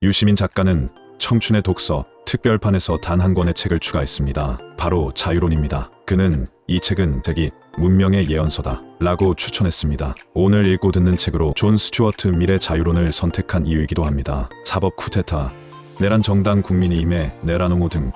유시민 작가는 청춘의 독서 특별판에서 단 한 권의 책을 추가했습니다. 바로 자유론입니다. 그는 이 책은 대기 문명의 예언서다 라고 추천했습니다. 오늘 읽고 듣는 책으로 존 스튜어트 밀의 자유론을 선택한 이유이기도 합니다. 사법 쿠데타, 내란 정당 임해 내란 옹호 등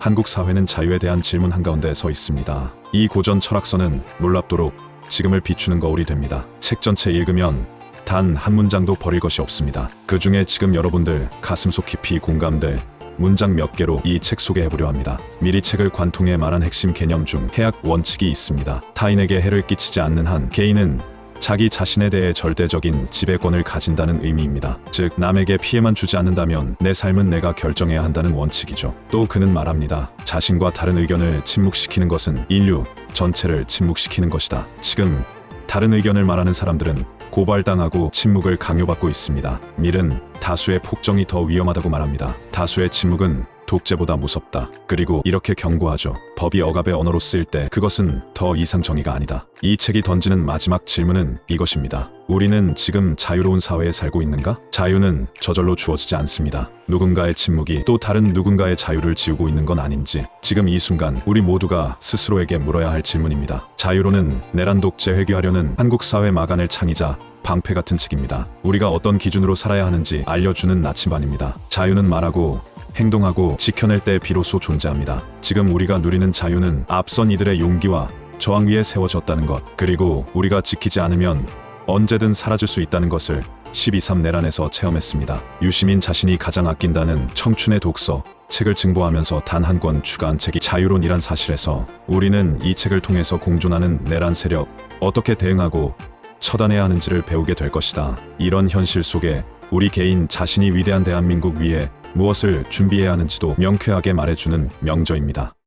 한국 사회는 자유에 대한 질문 한가운데 서 있습니다. 이 고전 철학서는 놀랍도록 지금을 비추는 거울이 됩니다. 책 전체 읽으면 단 한 문장도 버릴 것이 없습니다. 그 중에 지금 여러분들 가슴속 깊이 공감될 문장 몇 개로 이 책 소개해보려 합니다. 미리 책을 관통해 말한 핵심 개념 중 해약 원칙이 있습니다. 타인에게 해를 끼치지 않는 한 개인은 자기 자신에 대해 절대적인 지배권을 가진다는 의미입니다. 즉, 남에게 피해만 주지 않는다면 내 삶은 내가 결정해야 한다는 원칙이죠. 또 그는 말합니다. 자신과 다른 의견을 침묵시키는 것은 인류 전체를 침묵시키는 것이다. 지금 다른 의견을 말하는 사람들은 고발당하고 침묵을 강요받고 있습니다. 밀은 다수의 폭정이 더 위험하다고 말합니다. 다수의 침묵은 독재보다 무섭다. 그리고 이렇게 경고하죠. 법이 억압의 언어로 쓰일 때 그것은 더 이상 정의가 아니다. 이 책이 던지는 마지막 질문은 이것입니다. 우리는 지금 자유로운 사회에 살고 있는가? 자유는 저절로 주어지지 않습니다. 누군가의 침묵이 또 다른 누군가의 자유를 지우고 있는 건 아닌지 지금 이 순간 우리 모두가 스스로에게 물어야 할 질문입니다. 자유로는 내란 독재 회귀하려는 한국 사회 마간을 창이자 방패 같은 책입니다. 우리가 어떤 기준으로 살아야 하는지 알려주는 나침반입니다. 자유는 말하고 행동하고 지켜낼 때 비로소 존재합니다. 지금 우리가 누리는 자유는 앞선 이들의 용기와 저항 위에 세워졌다는 것, 그리고 우리가 지키지 않으면 언제든 사라질 수 있다는 것을 12.3 내란에서 체험했습니다. 유시민 자신이 가장 아낀다는 청춘의 독서, 책을 증보하면서 단 한 권 추가한 책이 자유론이란 사실에서 우리는 이 책을 통해서 공존하는 내란 세력, 어떻게 대응하고 처단해야 하는지를 배우게 될 것이다. 이런 현실 속에 우리 개인 자신이 위대한 대한민국 위에 무엇을 준비해야 하는지도 명쾌하게 말해주는 명저입니다.